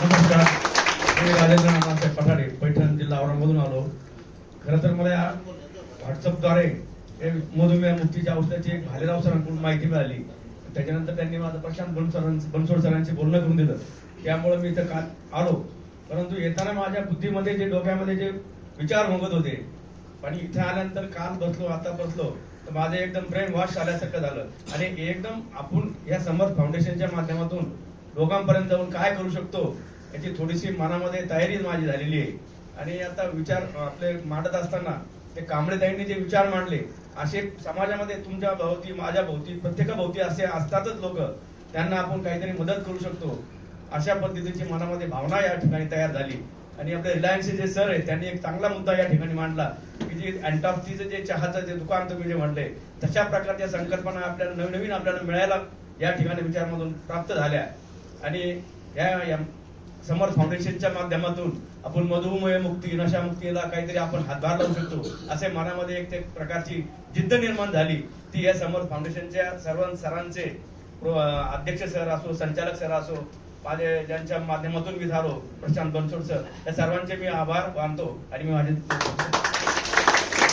नमस्कार. मी राजेंद्र नानासाहेब पठाडे पैठण जिल्हा औरंगाबादून आलो. खरं तर मला या व्हॉट्सअपद्वारे मधुमेह मुक्तीच्या औषधाची एक भालेराव सरांकडून माहिती मिळाली. त्याच्यानंतर त्यांनी माझं प्रशांत बनसोड बनसोड सरांशी बोलणं करून दिलं. त्यामुळे मी इथं काल आलो. परंतु येताना माझ्या बुद्धीमध्ये जे डोक्यामध्ये जे विचार भोगत होते पण इथे आल्यानंतर काल बसलो आता बसलो तर माझं एकदम ब्रेन वॉश झाल्यासारखं झालं. आणि एकदम आपण या समर्थ फाउंडेशनच्या माध्यमातून लोकांपर्यंत जाऊन काय करू शकतो याची थोडीशी मनामध्ये तयारी माझी झालेली आहे. आणि आता विचार आपले मांडत असताना ते कांबळेताईंनी जे विचार मांडले असे समाजामध्ये तुमच्या भोवती माझ्या भोवती प्रत्येकाभोवती असे असतातच लोक. त्यांना आपण काहीतरी मदत करू शकतो. अशा पद्धतीची मनामध्ये भावना या ठिकाणी तयार झाली. आणि आपले रिलायन्सचे जे सर आहे त्यांनी एक चांगला मुद्दा या ठिकाणी मांडला की जे अँटॉपचीचं जे चहाचं जे दुकान तुम्ही जे म्हणले तशा प्रकारच्या संकल्पना आपल्याला नवीन नवीन आपल्याला मिळायला या ठिकाणी विचारमधून प्राप्त झाल्या. आणि या समर समर्थ फाउंडेशनच्या माध्यमातून आपण मधुमेह मुक्ती नशा मुक्तीला काहीतरी आपण हातभार लावू शकतो असे मनामध्ये एक ते प्रकारची जिद्द निर्माण झाली. ती या समर्थ फाउंडेशनच्या सर्व सरांचे अध्यक्ष सर असो संचालक सर असो माझे ज्यांच्या माध्यमातून मी झालो प्रशांत बनसोड सर या सर्वांचे मी आभार मानतो आणि मी माझे